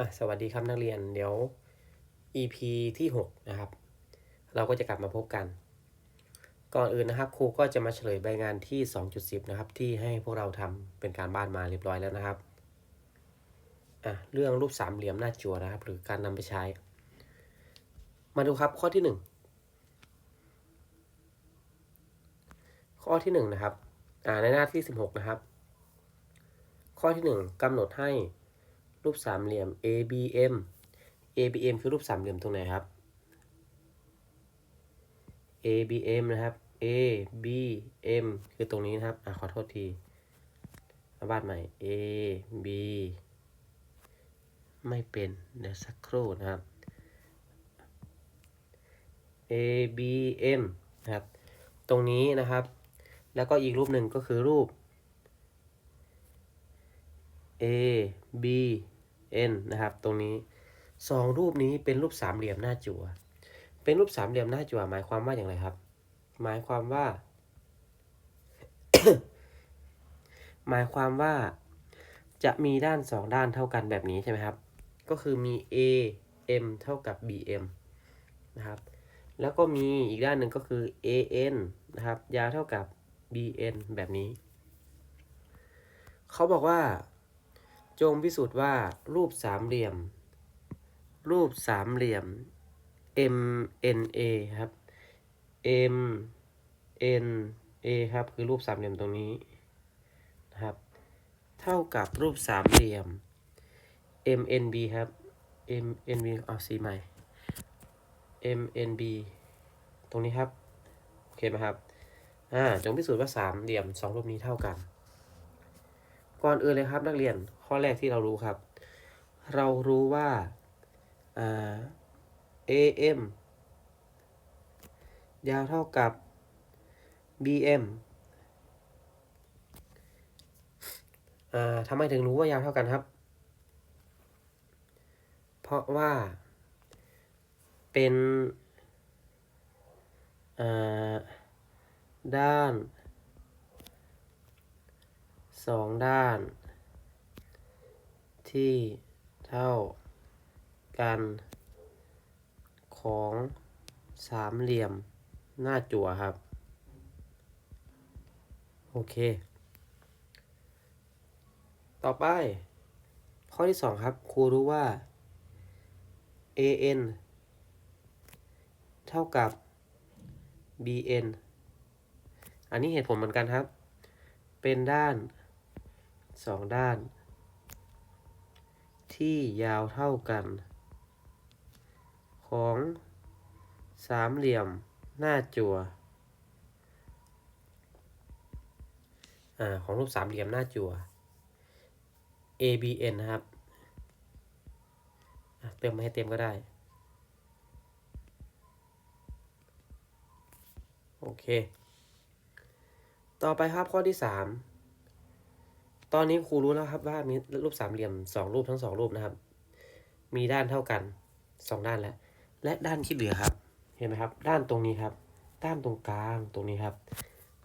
อะสวัสดีครับนักเรียนเดี๋ยว EP ที่ 6 นะครับ เราก็จะกลับมาพบกัน ก่อนอื่นนะครับครูก็จะมาเฉลยใบงานที่ 2.10 นะครับ ที่ให้พวกเราทำเป็นการบ้านมาเรียบร้อยแล้วนะครับอะเรื่องรูปสามเหลี่ยมหน้าจั่วนะครับ หรือการนำไปใช้ มาดูครับข้อที่ 1 ข้อที่ 1 นะครับอ่าในหน้าที่ 16 นะครับ ข้อที่ 1กำหนดให้ รูปสามเหลี่ยม ABM ABM คือรูปสามเหลี่ยมตรงไหนครับ ABM นะครับ ABM คือตรงนี้นะครับอะขอโทษทีวาดใหม่ AB ไม่เป็นเดี๋ยวสักครู่นะครับ ABM นะครับ ตรงนี้นะครับ แล้วก็อีกรูปหนึ่งก็คือรูป A B N นะครับ ตรงนี้สองรูปนี้เป็นรูปสามเหลี่ยมหน้าจั่ว เป็นรูปสามเหลี่ยมหน้าจั่วหมายความว่าอย่างไรครับ หมายความว่า หมายความว่า จะมีด้านสองด้านเท่ากันแบบนี้ใช่ไหมครับ ก็คือมี A M เท่ากับ B M นะครับ แล้วก็มีอีกด้านหนึ่งก็คือ A N นะครับ ยาวเท่ากับ B N แบบนี้ เขาบอกว่า จงพิสูจน์ว่ารูปสามเหลี่ยม รูปสามเหลี่ยม M N A ครับ M N A ครับคือรูปสามเหลี่ยมตรงนี้นะครับ เท่ากับรูปสามเหลี่ยม M N B ครับ M N B เอาสีใหม่ M N B ตรงนี้ครับ โอเคไหมครับ อ่า จงพิสูจน์ว่าสามเหลี่ยมสองรูปนี้เท่ากัน ก่อนอื่นเลยครับนักเรียน ข้อแรกที่เรารู้ครับ เรารู้ว่าอ่า AM ยาวเท่ากับ BM อ่าทำไมถึงรู้ว่ายาวเท่ากันครับ เพราะว่า เป็นด้านสองด้าน ที่เท่ากันของสามเหลี่ยมหน้าจั่วครับ โอเค ต่อไป ข้อที่สองครับ ครูรู้ว่า an เท่ากับ bn อันนี้เหตุผลเหมือนกันครับ เป็นด้านสองด้าน ที่ยาวเท่ากัน ของสามเหลี่ยมหน้าจั่วอ่าของรูปสามเหลี่ยมหน้าจั่ว ABN นะครับ เติมมาให้เต็มก็ได้ โอเค ต่อไปครับข้อที่สาม ตอนนี้ครูรู้แล้วครับว่ามีรูปสามเหลี่ยมสองรูปทั้งสองรูปนะครับ มีด้านเท่ากันสองด้านแล้ว และด้านที่เหลือครับ เห็นไหมครับ ด้านตรงนี้ครับ ด้านตรงกลางตรงนี้ครับ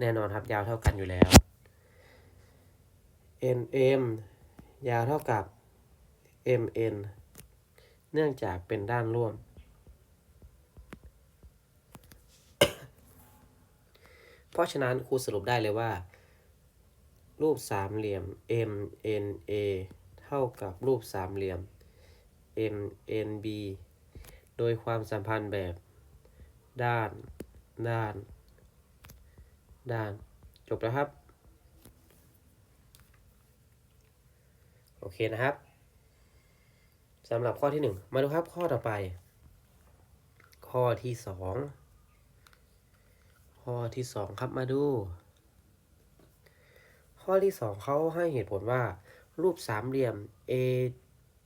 แน่นอนครับยาวเท่ากันอยู่แล้ว NM ยาวเท่ากับ MN เนื่องจากเป็นด้านร่วม เพราะฉะนั้นครูสรุปได้เลยว่า รูปสามเหลี่ยม MNA เท่ากับรูปสามเหลี่ยม MNB โดยความสัมพันธ์แบบ ด้าน ด้าน ด้าน จบแล้วครับ โอเคนะครับสำหรับข้อที่ 1 มาดูครับข้อต่อไป ข้อที่ 2 ข้อที่ 2 ครับมาดู ข้อที่ 2เขาให้เหตุผลว่า รูปสามเหลี่ยม A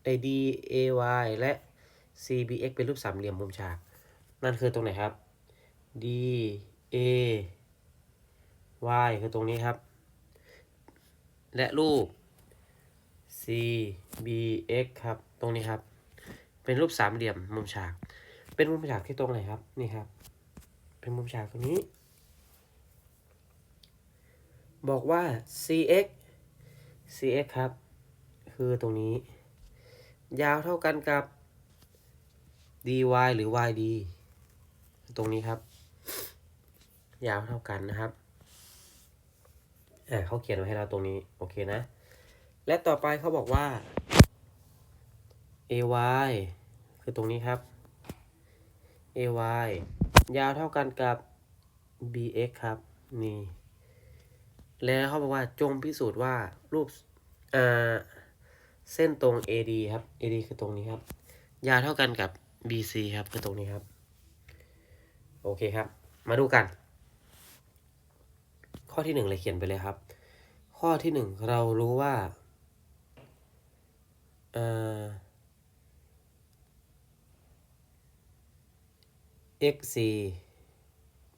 AD AY และ CBX เป็นรูปสามเหลี่ยมมุมฉาก นั่นคือตรงไหนครับ D A Y คือตรงนี้ครับ และรูป C B X ครับ ตรงนี้ครับ เป็นรูปสามเหลี่ยมมุมฉาก เป็นมุมฉากที่ตรงไหนครับ นี่ครับ เป็นมุมฉากตรงนี้ บอกว่า CX CX ครับ คือตรงนี้ ยาวเท่ากันกับ dy หรือ yd ตรงนี้ครับ ยาวเท่ากันนะครับอ่าเขาเขียนไว้ให้เราตรงนี้ โอเคนะ และต่อไปเขาบอกว่า ay คือตรงนี้ครับ ay ยาวเท่ากันกับ bx ครับ นี่ แล้วเขาบอกว่าจงพิสูจน์ว่ารูปอ่าเส้นตรง AD ครับ AD คือตรงนี้ครับ ยาวเท่ากันกับ BC ครับคือตรงนี้ครับ โอเคครับ มาดูกัน ข้อที่หนึ่งเลยเขียนไปเลยครับ ข้อที่หนึ่งเรารู้ว่าเอ่อ xc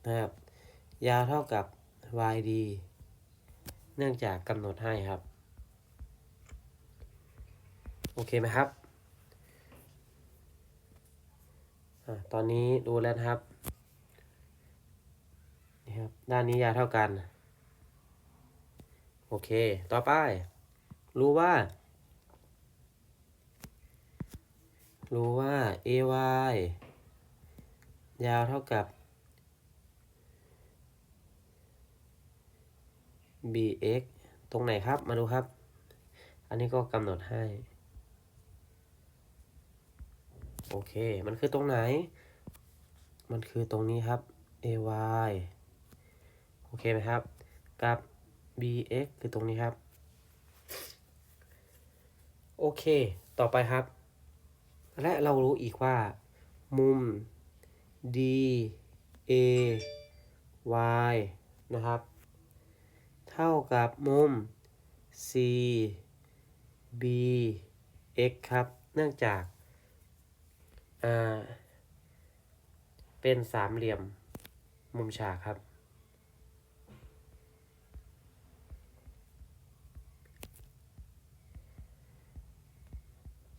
นะครับ ยาวเท่ากับ yd เนื่องจากกำหนดให้ครับ โอเคไหมครับอตอนนี้ดูแล้วครับนี่ครับ ด้านนี้ยาวเท่ากัน โอเค ต่อไป รู้ว่า รู้ว่า ay ยาวเท่ากับ bx ตรงไหนครับ มาดูครับ อันนี้ก็กำหนดให้ โอเค มันคือตรงไหน มันคือตรงนี้ครับ ay โอเคไหมครับ กับ bx คือตรงนี้ครับ โอเค ต่อไปครับ และเรารู้อีกว่า มุม d a y นะครับ เท่ากับมุม c b x ครับ เนื่องจากาเป็นสามเหลี่ยมมุมฉากครับ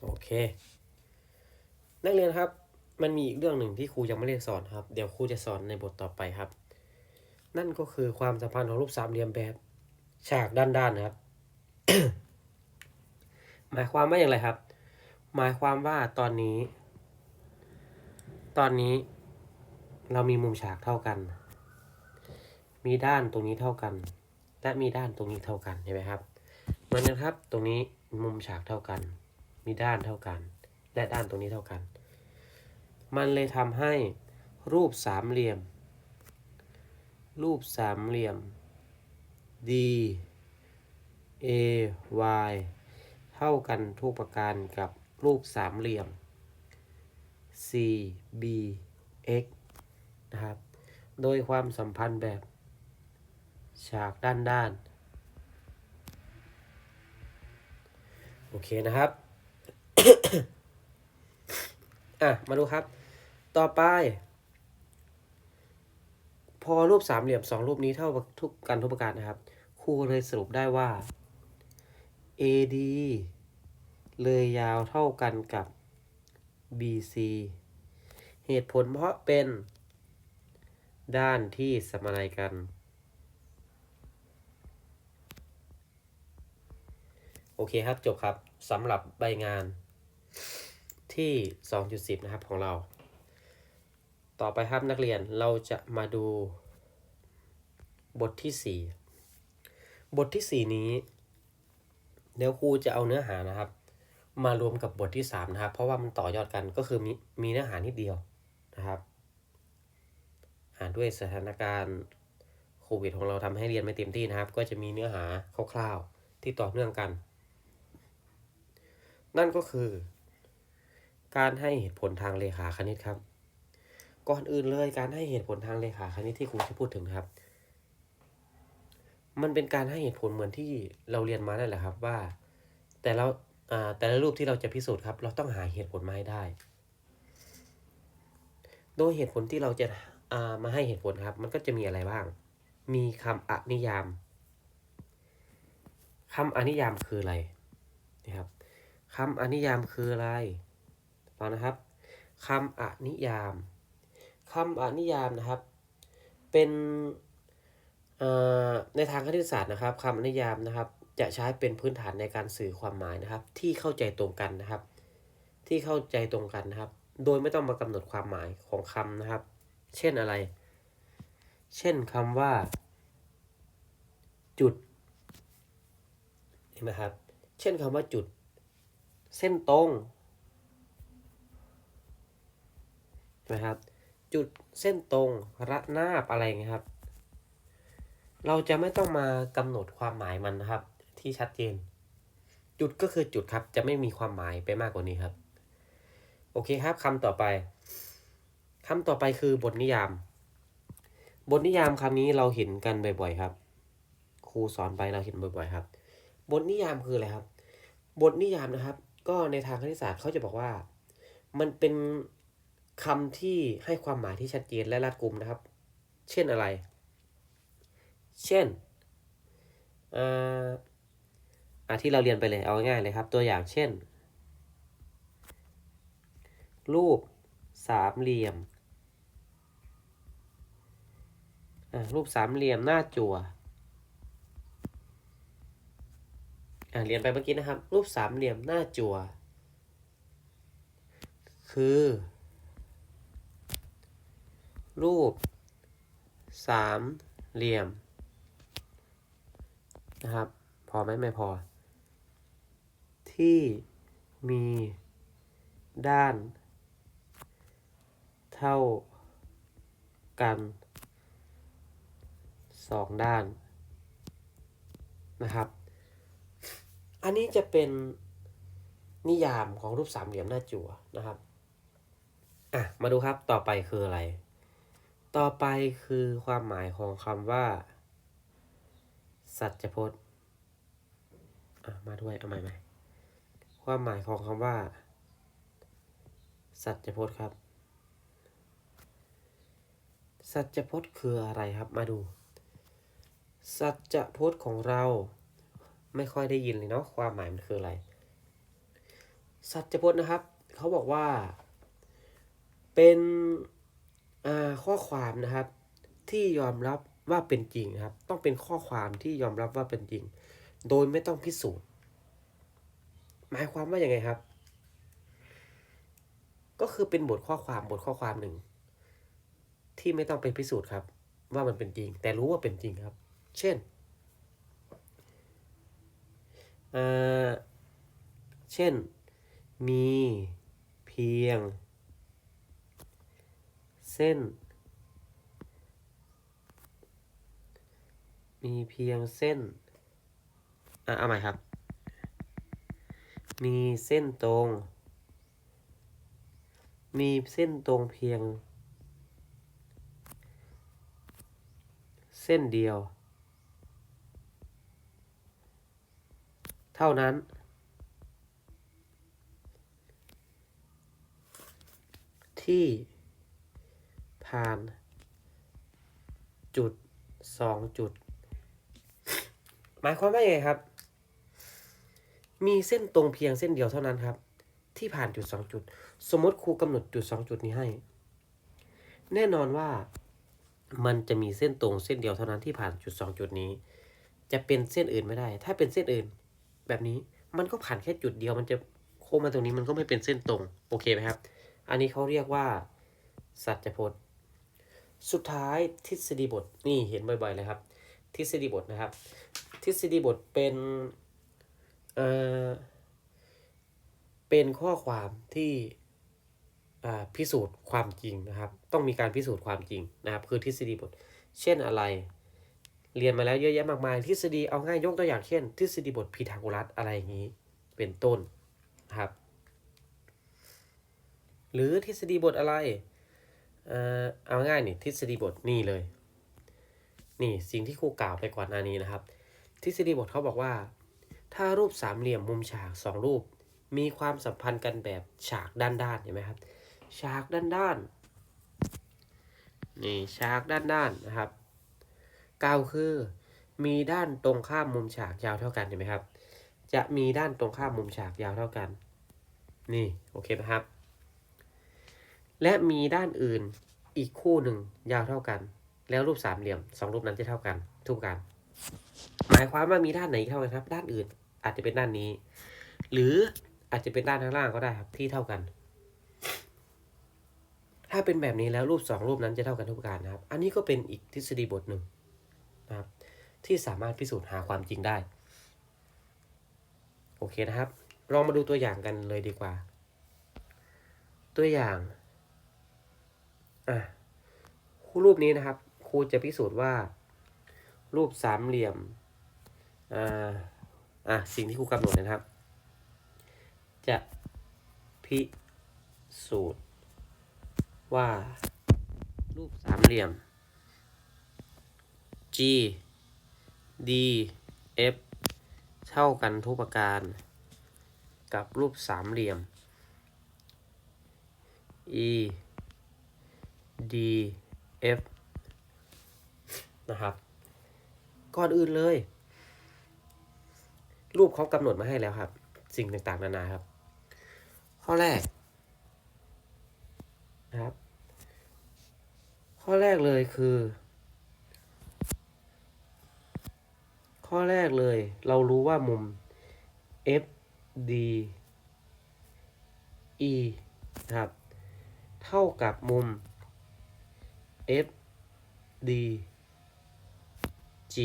โอเค นักเรียนครับ มันมีอีกเรื่องหนึ่งที่ครูยังไม่ได้สอนครับ เดี๋ยวครูจะสอนในบทต่อไปครับ นั่นก็คือความสัมพันธ์ของรูปสามเหลี่ยมแบบฉากด้านๆนะครับ หมายความว่าอย่างไรครับ หมายความว่าตอนนี้ ตอนนี้เรามีมุมฉากเท่ากัน มีด้านตรงนี้เท่ากัน และมีด้านตรงนี้เท่ากันเห็นไหมครับเหมือนกันครับตรงนี้มุมฉากเท่ากัน มีด้านเท่ากัน และด้านตรงนี้เท่ากัน มันเลยทำให้รูปสามเหลี่ยม รูปสามเหลี่ยม D A Y เท่ากันทุกประการกับรูปสามเหลี่ยม C B X นะครับ โดยความสัมพันธ์แบบ ฉากด้านด้าน โอเคนะครับ อะ มาดูครับ ต่อไป พอรูปสามเหลี่ยมสองรูปนี้เท่าทุกกันทุกประการนะครับ ครูเลยสรุปได้ว่า AD เลยยาวเท่ากันกับ BC เหตุผลเพราะเป็น ด้านที่สมานกัน โอเคครับจบครับสำหรับใบงานที่ 2.10 นะครับของเรา ต่อไปครับนักเรียนเราจะมาดู บทที่ 4 บทที่ 4 นี้เดี๋ยวครูจะเอาเนื้อหานะครับ มารวมกับบทที่ 3 นะครับ เพราะว่ามันต่อยอดกันก็คือมีมีเนื้อหานิดเดียวนะครับอ่านด้วยสถานการณ์โควิดของเราทำให้เรียนไม่เต็มที่นะครับ ก็จะมีเนื้อหาคร่าวๆที่ต่อเนื่องกัน นั่นก็คือ การให้เหตุผลทางเลขาคณิตครับ ก่อนอื่นเลยการให้เหตุผลทางเลขาคณิตที่ครูจะพูดถึงครับ มันเป็นการให้เหตุผลเหมือนที่เราเรียนมานั่นแหละครับว่า แต่ละอ่าแต่ละรูปที่เราจะพิสูจน์ครับ เราต้องหาเหตุผลมาให้ได้ โดยเหตุผลที่เราจะามาให้เหตุผลครับ มันก็จะมีอะไรบ้าง มีคำอนิยาม คำอนิยามคืออะไรนะครับคำอนิยามคืออะไรฟังนะครับคำอนิยาม คำอนิยามนะครับ เป็นในทางคณิตศาสตร์นะครับคำอนิยามนะครับ จะใช้เป็นพื้นฐานในการสื่อความหมายนะครับ ที่เข้าใจตรงกันนะครับ ที่เข้าใจตรงกันนะครับ โดยไม่ต้องมากำหนดความหมายของคำนะครับ เช่นอะไร เช่นคำว่า จุดเห็นไหมครับ เช่นคำว่าจุด เส้นตรงนไหมครับ จุดเส้นตรงระนาบอะไรเงี้ยครับ เราจะไม่ต้องมากำหนดความหมายมันนะครับ ที่ชัดเจน จุดก็คือจุดครับ จะไม่มีความหมายไปมากกว่านี้ครับ โอเคครับคำต่อไปคำต่อไปคือบทนิยาม บทนิยามคำนี้เราเห็นกันบ่อยๆครับ ครูสอนไปเราเห็นบ่อยๆครับ บทนิยามคืออะไรครับ บทนิยามนะครับ ก็ในทางคณิตศาสตร์เขาจะบอกว่า มันเป็น คำที่ให้ความหมายที่ชัดเจนและรัดกุมนะครับ เช่นอะไร เช่นอ่ออะที่เราเรียนไปเลยเอาง่ายเลยครับ ตัวอย่างเช่น รูปสามเหลี่ยมอะรูปสามเหลี่ยมหน้าจั่วอะเรียนไปเมื่อกี้นะครับ รูปสามเหลี่ยมหน้าจั่วคือ รูป สามเหลี่ยม นะครับ พอไหมไม่พอ ที่มีด้าน เท่ากันสองด้านนะครับ อันนี้จะเป็นนิยามของรูปสามเหลี่ยมหน้าจั่วนะครับ อะ มาดูครับต่อไปคืออะไร ต่อไปคือความหมายของคำว่า สัจพจน์มาด้วยเอาใหม่ใหม่ความหมายของคำว่า สัจพจน์ครับ สัจพจน์คืออะไรครับมาดู สัจพจน์ของเราไม่ค่อยได้ยินเลยเนาะความหมายมันคืออะไร สัจพจน์นะครับ เขาบอกว่า เป็น ข้อความนะครับ ที่ยอมรับว่าเป็นจริงครับ ต้องเป็นข้อความที่ยอมรับว่าเป็นจริง โดยไม่ต้องพิสูจน์ หมายความว่าอย่างไงครับ ก็คือเป็นบทข้อความบทข้อความหนึ่ง ที่ไม่ต้องไปพิสูจน์ครับ ว่ามันเป็นจริง แต่รู้ว่าเป็นจริงครับ เช่นเอ่อเช่น มีเพียง เส้น มีเพียงเส้นอะเอาใหม่ครับ มีเส้นตรง มีเส้นตรงเพียง เส้นเดียว เท่านั้น ที่ผ่านจุดสองจุด หมายความว่ายังไงครับ มีเส้นตรงเพียงเส้นเดียวเท่านั้นครับ ที่ผ่านจุดสองจุด สมมติครูกำหนดจุดสองจุดนี้ให้ แน่นอนว่ามันจะมีเส้นตรงเส้นเดียวเท่านั้นที่ผ่านจุดสองจุดนี้ จะเป็นเส้นอื่นไม่ได้ ถ้าเป็นเส้นอื่น แบบนี้มันก็ผ่านแค่จุดเดียวมันจะโค้งมาตรงนี้มันก็ไม่เป็นเส้นตรงโอเคไหมครับ อันนี้เขาเรียกว่า สัจพจน์ สุดท้ายทฤษฎีบทนี่เห็นบ่อยๆเลยครับ ทฤษฎีบทนะครับ ทฤษฎีบทเป็นเอ่อเป็นข้อความที่อ่าพิสูจน์ความจริงนะครับ ต้องมีการพิสูจน์ความจริงนะครับ คือทฤษฎีบท เช่นอะไร เรียนมาแล้วเยอะแยะมากมาย ทฤษฎีเอาง่ายยกตัวอย่างเช่น ทฤษฎีบทพีทาโกรัสอะไรอย่างนี้ เป็นต้นนะครับ หรือทฤษฎีบทอะไรเอ่อเอาง่ายนี่ทฤษฎีบทนี่เลย นี่สิ่งที่ครูกล่าวไปก่อนหน้านี้นะครับ ทฤษฎีบทเขาบอกว่า ถ้ารูปสามเหลี่ยมมุมฉากสองรูป มีความสัมพันธ์กันแบบฉากด้านๆเห็นไหมครับ ฉากด้านๆนี่ฉากด้านๆนะครับกล่าวคือ มีด้านตรงข้ามมุมฉากยาวเท่ากันเห็นไหมครับ จะมีด้านตรงข้ามมุมฉากยาวเท่ากัน นี่โอเคไหมครับ และมีด้านอื่นอีกคู่หนึ่งยาวเท่ากัน แล้วรูปสามเหลี่ยมสองรูปนั้นจะเท่ากันทุกกัน หมายความว่ามีด้านไหนเท่ากันครับ ด้านอื่น อาจจะเป็นด้านนี้ หรืออาจจะเป็นด้านข้างล่างก็ได้ครับ ที่เท่ากัน ถ้าเป็นแบบนี้แล้วรูปสองรูปนั้นจะเท่ากันทุกประการนะครับ อันนี้ก็เป็นอีกทฤษฎีบทหนึ่งนะครับ ที่สามารถพิสูจน์หาความจริงได้ โอเคนะครับ ลองมาดูตัวอย่างกันเลยดีกว่า ตัวอย่างอะรูปนี้นะครับครูจะพิสูจน์ว่า รูปสามเหลี่ยมอ่าอะสิ่งที่ครูกำหนดนะครับ จะพิสูจน์ว่ารูปสามเหลี่ยม G D F เท่ากันทุกประการ กับรูปสามเหลี่ยม E D F นะครับ ก่อนอื่นเลย รูปเขากำหนดมาให้แล้วครับ สิ่งต่างๆ นานาครับ ข้อแรกนะครับ ข้อแรกเลยคือ ข้อแรกเลย เรารู้ว่ามุม F D E นะครับ เท่ากับมุม F D G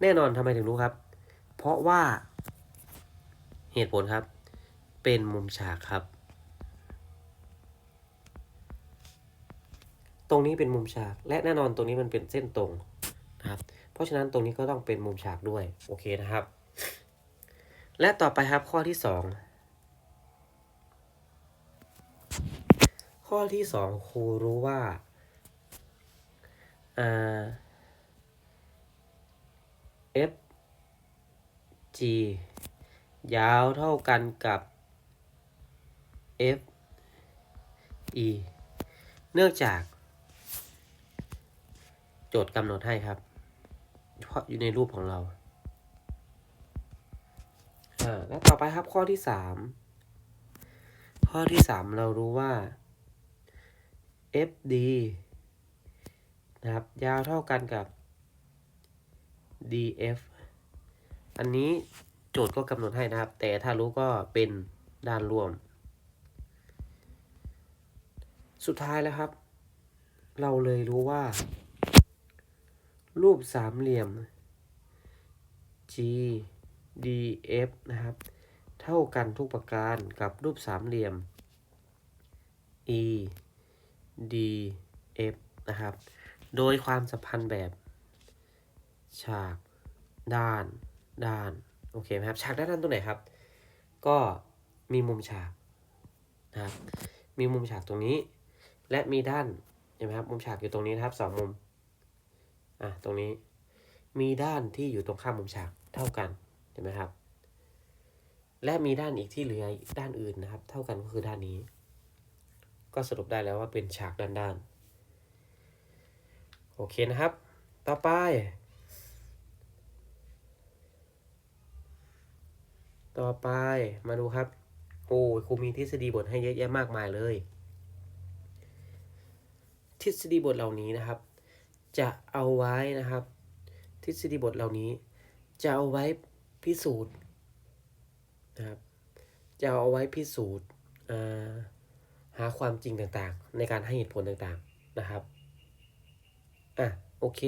แน่นอนทำไมถึงรู้ครับ เพราะว่าเหตุผลครับ เป็นมุมฉากครับ ตรงนี้เป็นมุมฉาก และแน่นอนตรงนี้มันเป็นเส้นตรงนะครับ เพราะฉะนั้นตรงนี้ก็ต้องเป็นมุมฉากด้วย โอเคนะครับ และต่อไปครับข้อที่สองข้อที่สองครูรู้ว่าอ่า F G ยาวเท่ากันกับ F E เนื่องจาก โจทย์กำหนดให้ครับ เพราะอยู่ในรูปของเราแล้วต่อไปครับข้อที่สามข้อที่สามเรารู้ว่า FD นะครับ ยาวเท่ากันกับ DF อันนี้โจทย์ก็กำหนดให้นะครับ แต่ถ้ารู้ก็เป็นด้านรวม สุดท้ายแล้วครับ เราเลยรู้ว่า รูปสามเหลี่ยม G DF นะครับ เท่ากันทุกประการกับรูปสามเหลี่ยม E DF นะครับ โดยความสัมพันธ์แบบ ฉากด้านด้านโอเคไหมครับฉากด้านด้านตรงไหนครับ ก็มีมุมฉากนะครับมีมุมฉากตรงนี้ และมีด้านเห็นไหมครับมุมฉากอยู่ตรงนี้นะครับสองมุมอะตรงนี้มีด้านที่อยู่ตรงข้ามมุมฉากเท่ากันเห็นไหมครับ และมีด้านอีกที่เหลือด้านอื่นนะครับ เท่ากันก็คือด้านนี้ ก็สรุปได้แล้วว่าเป็นฉากด้านด้านโอเคนะครับ ต่อไป ต่อไปมาดูครับ โอ้ครูมีทฤษฎีบทให้เยอะแยะมากมายเลย ทฤษฎีบทเหล่านี้นะครับ จะเอาไว้นะครับ ทฤษฎีบทเหล่านี้ จะเอาไว้พิสูจน์นะครับ จะเอาไว้พิสูจน์หาความจริงต่างๆ ในการให้เหตุผลต่างๆนะครับ อะโอเค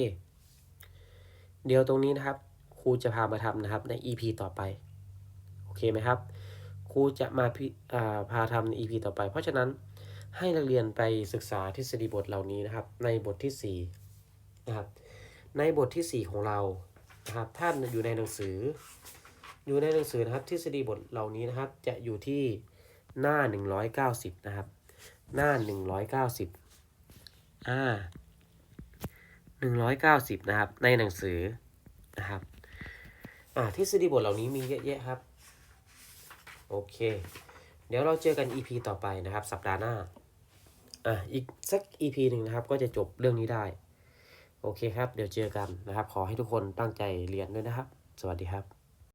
เดี๋ยวตรงนี้นะครับครูจะพามาทำนะครับใน EP ต่อไป โอเคไหมครับครูจะมาพาพาทำใน EP ต่อไป เพราะฉะนั้นให้นักเรียนไปศึกษาทฤษฎีบทเหล่านี้นะครับ ในบทที่4นะครับในบทที่ 4 ของเรานะครับท่านอยู่ในหนังสือ อยู่ในหนังสือนะครับ ทฤษฎีบทเหล่านี้นะครับ จะอยู่ที่หน้า 190 นะครับ หน้า 190อ่าหนึ่งร้อยเก้าสิบนะครับ ในหนังสือนะครับอ่าทฤษฎีบทเหล่านี้มีเยอะแยะครับ โอเค เดี๋ยวเราเจอกัน EP ต่อไปนะครับ สัปดาห์หน้า อะ อีกสัก EP หนึ่งนะครับ ก็จะจบเรื่องนี้ได้ โอเคครับ เดี๋ยวเจอกันนะครับ ขอให้ทุกคนตั้งใจเรียนด้วยนะครับ สวัสดีครับ